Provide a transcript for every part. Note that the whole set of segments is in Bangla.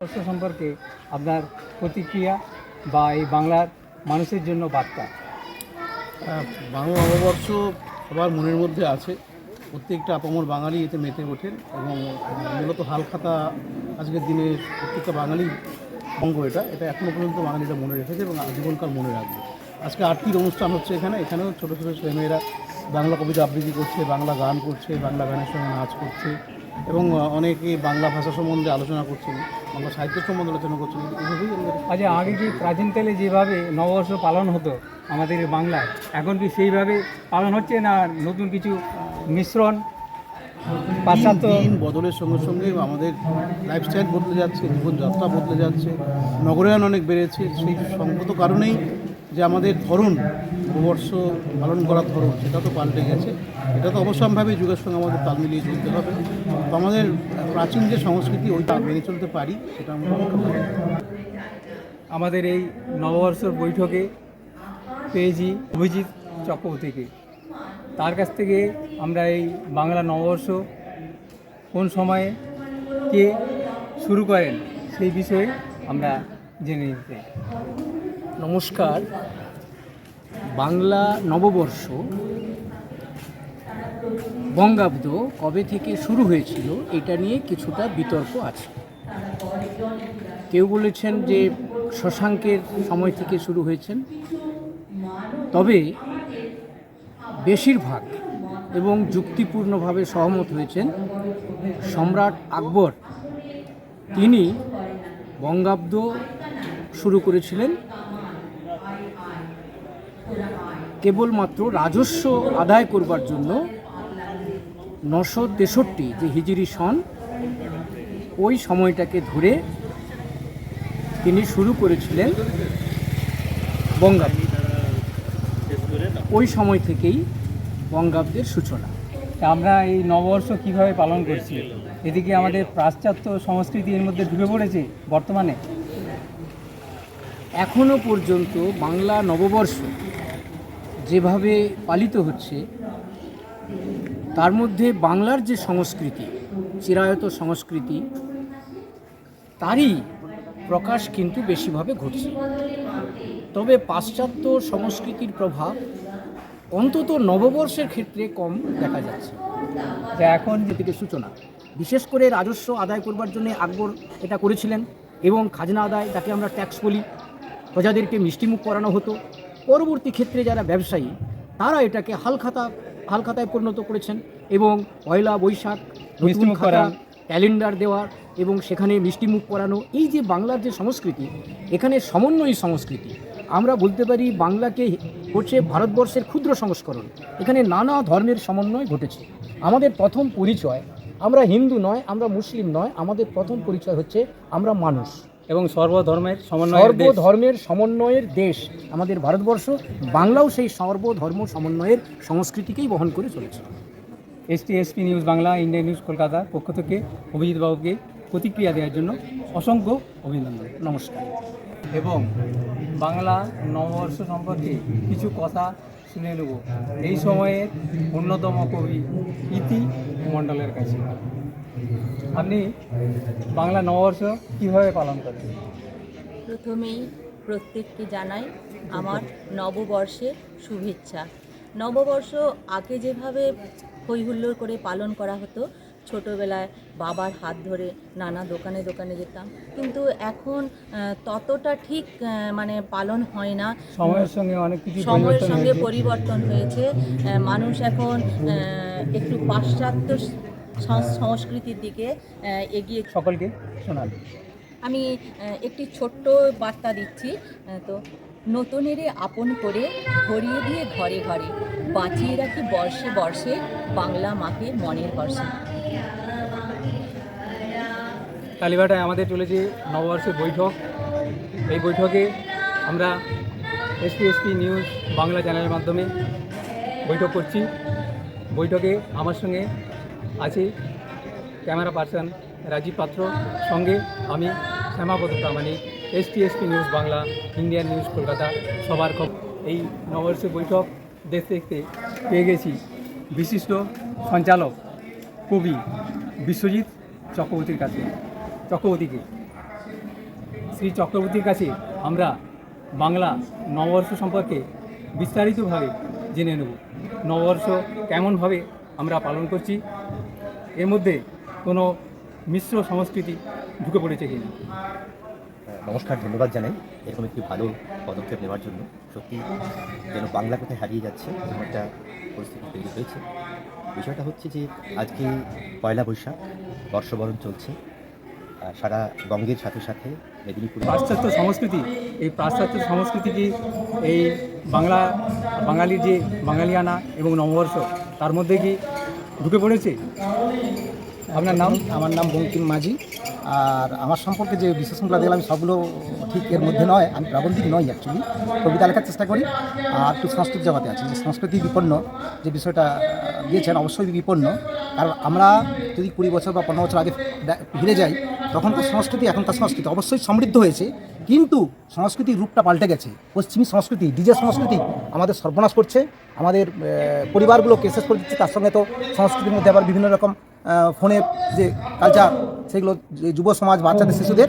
নববর্ষ সম্পর্কে আপনার প্রতিক্রিয়া বা এই বাংলার মানুষের জন্য বার্তা? হ্যাঁ, বাংলা নববর্ষ সবার মনের মধ্যে আছে। প্রত্যেকটা আপামর বাঙালি এতে মেতে ওঠেন এবং মূলত হালখাতা আজকের দিনে প্রত্যেকটা বাঙালি অঙ্গ এটা। এটা এখনও পর্যন্ত বাঙালিরা মনে রেখেছে এবং জীবনকাল মনে রাখবে। আজকে আরতির অনুষ্ঠান হচ্ছে এখানে। এখানেও ছোটো ছোটো ছেলেমেয়েরা বাংলা কবিতা আবৃত্তি করছে বাংলা গান করছে বাংলা গানের সঙ্গে নাচ করছে। এবং অনেকে বাংলা ভাষা সম্বন্ধে আলোচনা করছেন বাংলা সাহিত্য সম্বন্ধে আলোচনা করছেন এভাবেই আচ্ছা আগে কি প্রাচীনকালে যেভাবে নববর্ষ পালন হতো আমাদের বাংলায় এখন কি সেইভাবে পালন হচ্ছে না নতুন কিছু মিশ্রণ পাশ্চাত্য? বদলের সঙ্গে সঙ্গে আমাদের লাইফস্টাইল বদলে যাচ্ছে জীবনযাত্রা বদলে যাচ্ছে নগরায়ন অনেক বেড়েছে সেই সঙ্গত কারণেই যে আমাদের ধরন নববর্ষ পালন করার ধরন, সেটা তো পাল্টে গেছে। এটা তো অবশ্যম্ভাবী যুগের সঙ্গে আমাদের তাল মিলিয়ে চলতে হবে। তো আমাদের প্রাচীন যে সংস্কৃতি, ওইটা মেনে চলতে পারি, সেটা আমরা। আমাদের এই নববর্ষর বৈঠকে পেয়েছি অভিজিৎ চক্রবর্তীকে। তার কাছ থেকে আমরা এই বাংলা নববর্ষ কোন সময়ে কে শুরু করেন, সেই বিষয়ে আমরা জেনে নিতে। নমস্কার। বাংলা নববর্ষ বঙ্গাব্দ কবে থেকে শুরু হয়েছিল এটা নিয়ে কিছুটা বিতর্ক আছে। কেউ বলেছেন যে শশাঙ্কের সময় থেকে শুরু হয়েছেন। তবে বেশিরভাগ এবং যুক্তিপূর্ণভাবে সহমত হয়েছেন সম্রাট আকবর। তিনি বঙ্গাব্দ শুরু করেছিলেন। কেবলমাত্র রাজস্ব আদায় করবার জন্য নশো তেষট্টি যে হিজরি সন, ওই সময়টাকে ধরে তিনি শুরু করেছিলেন বঙ্গাব্দ। ওই সময় থেকেই বঙ্গাব্দের সূচনা। আমরা এই নববর্ষ কীভাবে পালন করছি? এদিকে আমাদের পাশ্চাত্য সংস্কৃতি এর মধ্যে ঢুকে পড়েছে বর্তমানে। এখনও পর্যন্ত বাংলা নববর্ষ যেভাবে পালিত হচ্ছে, তার মধ্যে বাংলার যে সংস্কৃতি, চিরায়ত সংস্কৃতি, তারই প্রকাশ কিন্তু বেশিভাবে ঘটছে। তবে পাশ্চাত্য সংস্কৃতির প্রভাব অন্তত নববর্ষের ক্ষেত্রে কম দেখা যাচ্ছে। যা এখন যে থেকে সূচনা। বিশেষ করে রাজস্ব আদায় করবার জন্য আকবর এটা করেছিলেন এবং খাজনা আদায়, তাকে আমরা ট্যাক্স বলি। প্রজাদেরকে মিষ্টিমুখ করানো হতো। পরবর্তী ক্ষেত্রে যারা ব্যবসায়ী তারা এটাকে হালখাতা হালখাতায় পরিণত করেছেন এবং পয়লা বৈশাখ নতুন মিষ্টিমুখ খাতা ক্যালেন্ডার দেওয়ার এবং সেখানে মিষ্টিমুখ করানো এই যে বাংলার যে সংস্কৃতি এখানে সমন্বয়ী সংস্কৃতি আমরা বলতে পারি বাংলাকে হচ্ছে ভারতবর্ষের ক্ষুদ্র সংস্করণ। এখানে নানা ধর্মের সমন্বয় ঘটেছে। আমাদের প্রথম পরিচয় আমরা হিন্দু নয় আমরা মুসলিম নয় আমাদের প্রথম পরিচয় হচ্ছে আমরা মানুষ। এবং সর্বধর্মের সমন্বয় দেশ। সর্বধর্মের সমন্বয়ের দেশ। আমাদের ভারতবর্ষ বাংলাও সেই সর্বধর্ম সমন্বয়ের সংস্কৃতিকেই বহন করে চলেছে। S T S P news Bangla India news কলকাতার পক্ষ থেকে অভিজিৎ বাবুকে প্রতিক্রিয়া দেওয়ার জন্য অসংখ্য অভিনন্দন। নমস্কার। এবং বাংলা নববর্ষ সম্পর্কে কিছু কথা শুনে নেব। এই সময়ের অন্যতম কবি ইতি মণ্ডলের কাছে। আপনি বাংলা নববর্ষ কীভাবে পালন করেন? প্রথমেই প্রত্যেককে জানাই আমার নববর্ষের শুভেচ্ছা। নববর্ষ আগে যেভাবে হৈহুল্লোড় করে পালন করা হতো ছোটোবেলায় বাবার হাত ধরে নানা দোকানে দোকানে যেতাম। কিন্তু এখন ততটা ঠিক মানে পালন হয় না। সময়ের সঙ্গে অনেক কিছু সময়ের সঙ্গে পরিবর্তন হয়েছে। মানুষ এখন একটু পাশ্চাত্য সংস্কৃতির দিকে এগিয়ে সকলকে শোনান। আমি একটি ছোট্ট বার্তা দিচ্ছি। তো নতুনেরে আপন করে ভরিয়ে দিয়ে ঘরে ঘরে বাঁচিয়ে রাখি বর্ষে বর্ষে বাংলা মাকে মনের বর্ষে। কালীবাটায় আমাদের চলেছে নববর্ষের বৈঠক। এই বৈঠকে আমরা এসপি এসপি নিউজ বাংলা চ্যানেলের মাধ্যমে বৈঠক করছি। বৈঠকে আমার সঙ্গে আছে ক্যামেরা পার্সন রাজীব পাত্র, সঙ্গে আমি Shyamapada Pramanik S T S P news Bangla, Indian news Kolkata, সবার খবর। এই নববর্ষের বৈঠক দেখতে দেখতে পেয়ে গেছি বিশিষ্ট সঞ্চালক কবি বিশ্বজিৎ চক্রবর্তীর কাছে। চক্রবর্তীকে। শ্রী চক্রবর্তীর কাছে আমরা বাংলা নববর্ষ সম্পর্কে বিস্তারিতভাবে জেনে নেব। নববর্ষ কেমনভাবে আমরা পালন করছি, এর মধ্যে কোনো মিশ্র সংস্কৃতি ঢুকে পড়েছে কিনা নমস্কার, ধন্যবাদ জানাই। এরকম একটি ভালো পদক্ষেপ নেওয়ার জন্য। সত্যি যেন বাংলা কোথায় হারিয়ে যাচ্ছে, এরকম একটা পরিস্থিতি তৈরি হয়েছে। বিষয়টা হচ্ছে যে, আজকে পয়লা বৈশাখ, বর্ষবরণ চলছে। সারা বঙ্গের সাথে সাথে মেদিনীপুরে পাশ্চাত্য সংস্কৃতি এই পাশ্চাত্য সংস্কৃতি কি এই বাংলা বাঙালির যে বাঙালিয়ানা এবং নববর্ষ তার মধ্যে কি ঢুকে পড়েছে? আপনার নাম? আমার নাম বঙ্কিম মাঝি আর আমার সম্পর্কে যে বিশ্লেষণগুলো দিলাম সবগুলো ঠিক এর মধ্যে নয় আমি প্রাবন্ধিক নই অ্যাকচুয়ালি কবিতা লেখার চেষ্টা করি। আর একটু সংস্কৃত জগতে আছে যে সংস্কৃতি বিপন্ন যে বিষয়টা দিয়েছেন অবশ্যই বিপন্ন। কারণ আমরা যদি কুড়ি বছর বা পনেরো বছর আগে ফিরে যাই তখনকার সংস্কৃতি এখনকার সংস্কৃতি অবশ্যই সমৃদ্ধ হয়েছে কিন্তু সংস্কৃতির রূপটা পাল্টে গেছে। পশ্চিমী সংস্কৃতি ডিজে সংস্কৃতি আমাদের সর্বনাশ করছে। আমাদের আহ, পরিবারগুলোকে শেষ করে দিচ্ছে। তার সঙ্গে তো সংস্কৃতির মধ্যে আবার বিভিন্ন রকম ফোনের যে কালচার সেগুলো যুব সমাজ বাচ্চাদের শিশুদের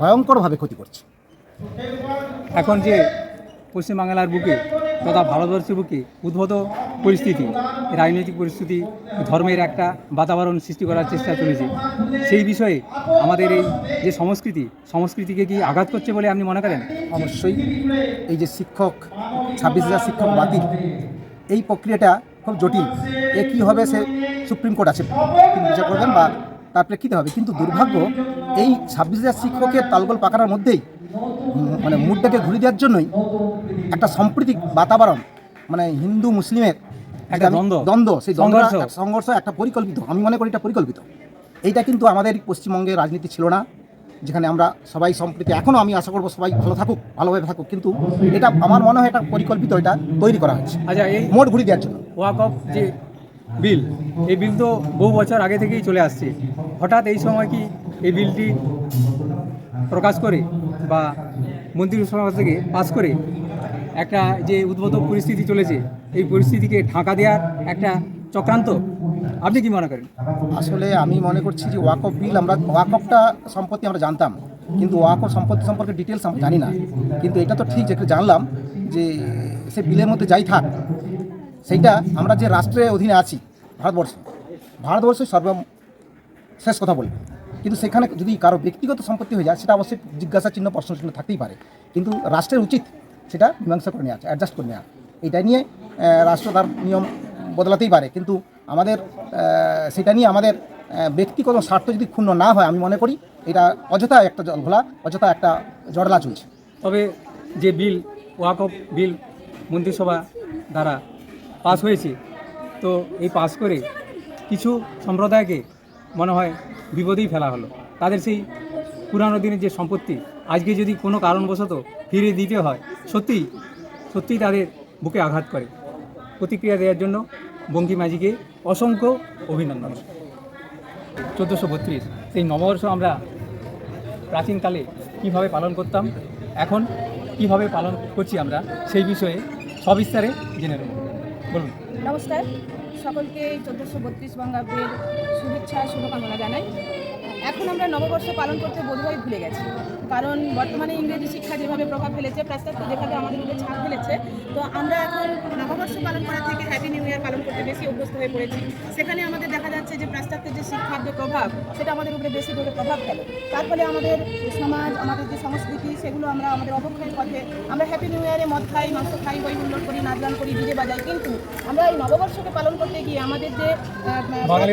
ভয়ঙ্করভাবে ক্ষতি করছে। এখন যে পশ্চিমবাংলার বুকে তথা ভারতবর্ষের বুকে উদ্ভূত পরিস্থিতি, রাজনৈতিক পরিস্থিতি, ধর্মের একটা বাতাবরণ সৃষ্টি করার চেষ্টা চলেছে। সেই বিষয়ে আমাদের এই যে সংস্কৃতি, সংস্কৃতিকে কি আঘাত করছে বলে আপনি মনে করেন? অবশ্যই। এই যে শিক্ষক, ছাব্বিশ হাজার শিক্ষক বাতিল, এই প্রক্রিয়াটা খুব জটিল। এ কী হবে সে সুপ্রিম কোর্ট আছে বিচার করবেন বা তার প্রেক্ষিতে হবে? কিন্তু দুর্ভাগ্য, এই ছাব্বিশ হাজার শিক্ষকের তালগোল পাকানোর মধ্যেই মানে মুডটাকে ঘুরে দেওয়ার জন্যই একটা সাম্প্রতিক বাতাবরণ মানে হিন্দু মুসলিমের একটা দ্বন্দ্ব। দ্বন্দ্ব সেই দ্বন্দ্ব সংঘর্ষ। একটা পরিকল্পিত আমি মনে করি এটা পরিকল্পিত। এইটা কিন্তু আমাদের পশ্চিমবঙ্গের রাজনীতি ছিল না যেখানে আমরা সবাই সম্প্রীতি এখনও আমি আশা করব সবাই ভালো থাকুক ভালোভাবে থাকুক কিন্তু এটা আমার মনে হয় এটা পরিকল্পিত এটা তৈরি করা হয়েছে। আচ্ছা এই মোট ঘুরি দেওয়ার জন্য। ওয়াক অফ যে বিল এই বিল তো বহু বছর আগে থেকেই চলে আসছে। হঠাৎ এই সময় কি এই বিলটি প্রকাশ করে? বা মন্ত্রিসভা থেকে পাস করে একটা যে উদ্ভূত পরিস্থিতি চলেছে, এই পরিস্থিতিকে ঢাকা দেওয়ার একটা চক্রান্ত, আপনি কি মনে করেন? আসলে আমি মনে করছি যে ওয়াকফ বিল আমরা, ওয়াকফটা সম্পত্তি আমরা জানতাম, কিন্তু ওয়াকফ সম্পত্তি সম্পর্কে ডিটেলস আমরা জানি না। কিন্তু এটা তো ঠিক যেটা জানলাম যে সে বিলের মধ্যে যাই থাক, সেইটা আমরা যে রাষ্ট্রের অধীনে আছি, ভারতবর্ষ ভারতবর্ষে সর্ব শেষ কথা বলবে। কিন্তু সেখানে যদি কারও ব্যক্তিগত সম্পত্তি হয়ে যায়, সেটা অবশ্যই জিজ্ঞাসা চিহ্ন, প্রশ্ন চিহ্ন থাকতেই পারে। কিন্তু রাষ্ট্রের উচিত সেটা মীমাংসা করে নেওয়া অ্যাডজাস্ট করে নেওয়া। এটা নিয়ে রাষ্ট্র তার নিয়ম বদলাতেই পারে। কিন্তু আমাদের সেটা নিয়ে আমাদের ব্যক্তিগত স্বার্থ যদি ক্ষুণ্ণ না হয়, আমি মনে করি এটা অযথা একটা জলঘোলা, অযথা একটা জড়লা চলছে। তবে যে বিল ওয়াকফ বিল মন্ত্রিসভা দ্বারা পাস হয়েছে, তো এই পাস করে কিছু সম্প্রদায়কে মনে হয় বিপদেই ফেলা হলো। তাদের সেই পুরানো দিনের যে সম্পত্তি, আজকে যদি কোনো কারণবশত ফিরিয়ে দিতে হয়, সত্যিই সত্যিই তাদের বুকে আঘাত করে। প্রতিক্রিয়া দেওয়ার জন্য বঙ্কি মাঝিকে অসংখ্য অভিনন্দন। চোদ্দোশো বত্রিশ, সেই নববর্ষ আমরা প্রাচীনকালে কীভাবে পালন করতাম, এখন কীভাবে পালন করছি আমরা, সেই বিষয়ে সবিস্তারে জেনে নেব। বলুন। নমস্কার। সকলকে চোদ্দোশো বত্রিশ বঙ্গাব্দের শুভেচ্ছা, শুভকামনা জানাই। এখন আমরা নববর্ষ পালন করতে বোধহয় ভুলে গেছি। কারণ বর্তমানে ইংরেজি শিক্ষা যেভাবে প্রভাব ফেলেছে পাশ্চাত্য যেভাবে আমাদের উপরে ছাপ ফেলেছে তো আমরা এখন নববর্ষ পালন করা থেকে হ্যাপি নিউ ইয়ার পালন করতে বেশি অভ্যস্ত হয়ে পড়েছি। সেখানে আমাদের দেখা যাচ্ছে যে পাশ্চাত্যের যে শিক্ষার যে প্রভাব সেটা আমাদের উপরে বেশি করে প্রভাব ফেলে। তার ফলে আমাদের সমাজ আমাদের যে সংস্কৃতি সেগুলো আমরা আমাদের অবক্ষয়ের পথে আমরা হ্যাপি নিউ ইয়ারে মদ খাই মাংস খাই বই হুল্লোড় করি নাচ গান করি ডিজে বাজাই। কিন্তু আমরা এই নববর্ষকে পালন করতে গিয়ে আমাদের যে। আমাদের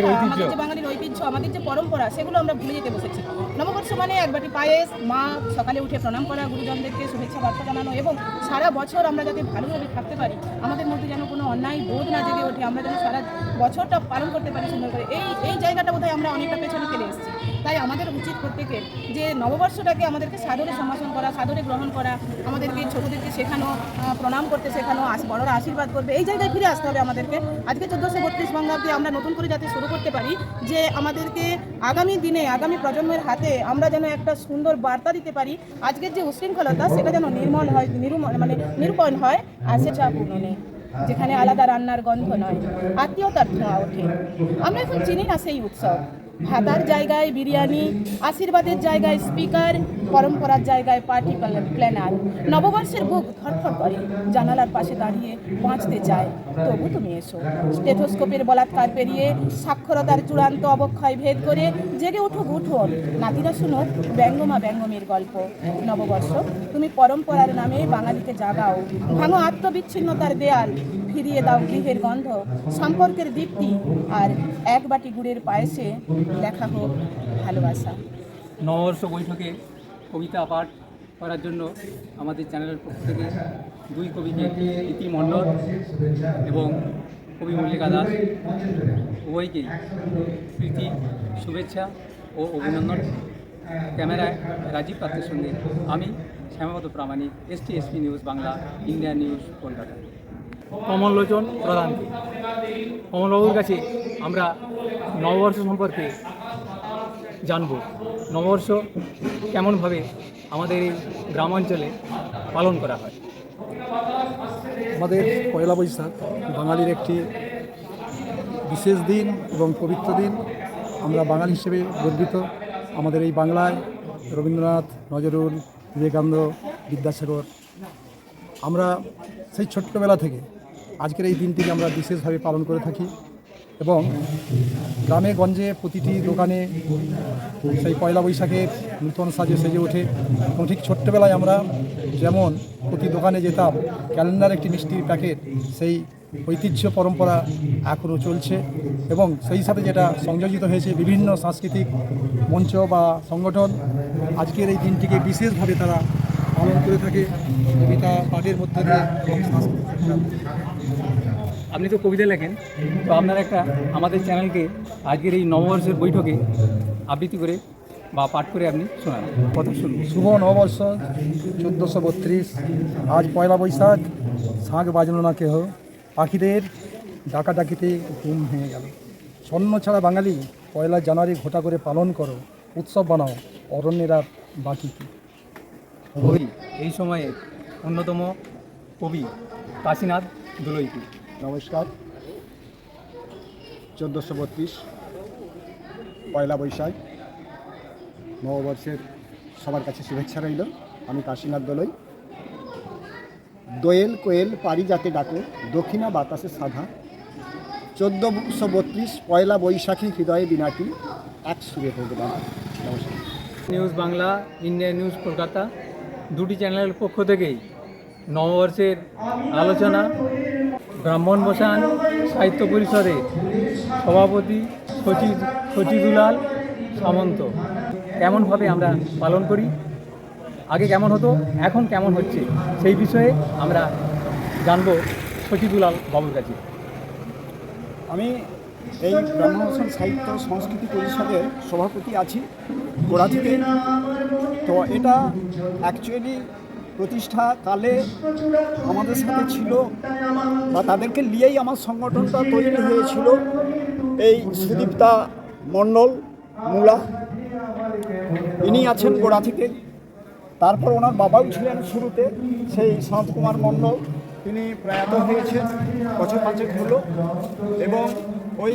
যে বাঙালির ঐতিহ্য আমাদের যে পরম্পরা সেগুলো আমরা ভুলে যেতে বসেছি। নববর্ষ মানে এক বাটি পায়েস মা সকালে উঠে প্রণাম করা, গুরুজনদেরকে শুভেচ্ছা বার্তা জানানো এবং সারা বছর আমরা যাতে ভালোভাবে থাকতে পারি, আমাদের মধ্যে যেন কোনো অন্যায় বোধ না জেগে ওঠে, আমরা যেন সারা বছরটা পালন করতে পারি সুন্দর করে। এই এই জায়গাটা বোধহয় আমরা অনেকটা পেছনে ফেলে এসেছি। তাই আমাদের উচিত প্রত্যেকের যে নববর্ষটাকে আমাদেরকে সাদরে সম্ভাষণ করা, সাদরে গ্রহণ করা, আমাদেরকে ছোটোদেরকে শেখানো প্রণাম করতে শেখানো বড়রা আশীর্বাদ করবে, এই জায়গায় ফিরে আসতে হবে আমাদেরকে। আজকে চোদ্দোশো বত্রিশ বঙ্গাব্দে আমরা নতুন করে যাতে শুরু করতে পারি, যে আমাদেরকে আগামী দিনে, আগামী প্রজন্মের হাতে আমরা যেন একটা সুন্দর বার্তা দিতে পারি, আজকের যে উশৃঙ্খলতা, সেটা যেন নির্মল হয় নিরুমল মানে নিরূপণ হয়, আর সেটা পূর্ণ যেখানে আলাদা রান্নার গন্ধ নয়, আত্মীয়তার ধোঁয়া ওঠে। আমরা এখন চিনি না সেই উৎসব। ভাতার জায়গায় বিরিয়ানি আশীর্বাদের জায়গায় স্পিকার পরম্পরার জায়গায় পার্টি প্ল্যানার। নববর্ষের বুক ধরফর করে। জানালার পাশে দাঁড়িয়ে বাঁচতে চায়। তবু তুমি এসো। স্টেথোস্কোপের বলাৎকার পেরিয়ে সাক্ষরতার চূড়ান্ত অবক্ষয় ভেদ করে জেগে উঠুক উঠোন নাতিরা শুনুক ব্যঙ্গমা ব্যঙ্গমের গল্প। নববর্ষ, তুমি পরম্পরার নামে বাঙালিকে জাগাও। ভাঙো আত্মবিচ্ছিন্নতার দেয়াল। ফিরিয়ে দাও গৃহের গন্ধ। সম্পর্কের দীপ্তি। আর এক বাটি গুড়ের পায়েসে লেখা হোক ভালোবাসা। নববর্ষ বৈঠকে কবিতা পাঠ করার জন্য আমাদের চ্যানেলের পক্ষ থেকে দুই কবিকে ইতি মণ্ডল এবং কবি মল্লিকা দাস উভয়কেই প্রীতি, শুভেচ্ছা ও অভিনন্দন। ক্যামেরায় রাজীব পাত্রের সঙ্গে আমি Shyamapada Pramanik, S T S P news Bangla, India news Kolkata. Kamallochan প্রধানকে। কমলবাবুর কাছে আমরা নববর্ষ সম্পর্কে জানব। নববর্ষ কেমনভাবে আমাদের এই গ্রামাঞ্চলে পালন করা হয়? আমাদের পয়লা বৈশাখ বাঙালির একটি বিশেষ দিন এবং পবিত্র দিন। আমরা বাঙালি হিসেবে গর্বিত। আমাদের এই বাংলায় রবীন্দ্রনাথ, নজরুল বিবেকানন্দ, বিদ্যাসাগর। আমরা সেই ছোট্টবেলা থেকে আজকের এই দিনটিকে আমরা বিশেষভাবে পালন করে থাকি। এবং গ্রামে, গঞ্জে প্রতিটি দোকানে সেই পয়লা বৈশাখের নূতন সাজে সেজে ওঠে এবং ঠিক ছোট্টবেলায় আমরা যেমন প্রতি দোকানে যেতাম, ক্যালেন্ডার একটি মিষ্টির প্যাকেট, সেই ঐতিহ্য পরম্পরা এখনও চলছে এবং সেই সাথে যেটা সংযোজিত হয়েছে বিভিন্ন সাংস্কৃতিক মঞ্চ বা সংগঠন, আজকের এই দিনটিকে বিশেষভাবে তারা পালন করে থাকে। কবিতা পাঠের মধ্যে দিয়ে আপনি তো কবিতা লেখেন তো আপনার একটা আমাদের চ্যানেলকে আজকের এই নববর্ষের বৈঠকে আবৃত্তি করে বা পাঠ করে আপনি শোনান। কথা শুনুন। শুভ নববর্ষ চোদ্দোশো বত্রিশ। আজ পয়লা বৈশাখ শাঁখ বাজলো না কেহ। পাখিদের ডাকাডাকিতে ঘুম ভেঙে গেল। স্বর্ণ ছাড়া বাঙালি পয়লা জানুয়ারি ঘটা করে পালন করো উৎসব বানাও অরণ্যের বাকি কি? কবি এই সময়ে অন্যতম কবি কাশীনাথ দোলইকি নমস্কার। চোদ্দোশো বত্রিশ, পয়লা বৈশাখ, নববর্ষের সবার কাছে শুভেচ্ছা রইল। আমি কাশীনাথ দোলই দোয়েল কোয়েল পারিজাতে ডাকে, দক্ষিণা বাতাসে সাধা। চোদ্দোশো বত্রিশ, পয়লা বৈশাখী হৃদয়ে বিনাটি, এক সুরে দাদা নমস্কার। News Bangla, India news Kolkata, দুটি চ্যানেলের পক্ষ থেকেই নববর্ষের আলোচনা ব্রাহ্মণ বসান সাহিত্য পরিষদের সভাপতি সচিব সচিদুলাল সামন্ত। কেমনভাবে আমরা পালন করি? আগে কেমন হতো, এখন কেমন হচ্ছে? সেই বিষয়ে আমরা জানব সচিদুলাল বাবুর কাছে। আমি এই ব্রহ্মভূষণ সাহিত্য সংস্কৃতি পরিষদের সভাপতি আছি গোড়া থেকে তো এটা অ্যাকচুয়ালি প্রতিষ্ঠা কালে আমাদের সাথে ছিল বা তাদেরকে নিয়েই আমার সংগঠনটা তৈরি হয়েছিল। এই সুদীপ্তা মণ্ডল মূলা, ইনি আছেন গোড়া থেকে। তারপর ওনার বাবাও ছিলেন শুরুতে, সেই সন্ত কুমার মণ্ডল তিনি প্রয়াত হয়েছেন, বছর পাঁচেক হলো। এবং ওই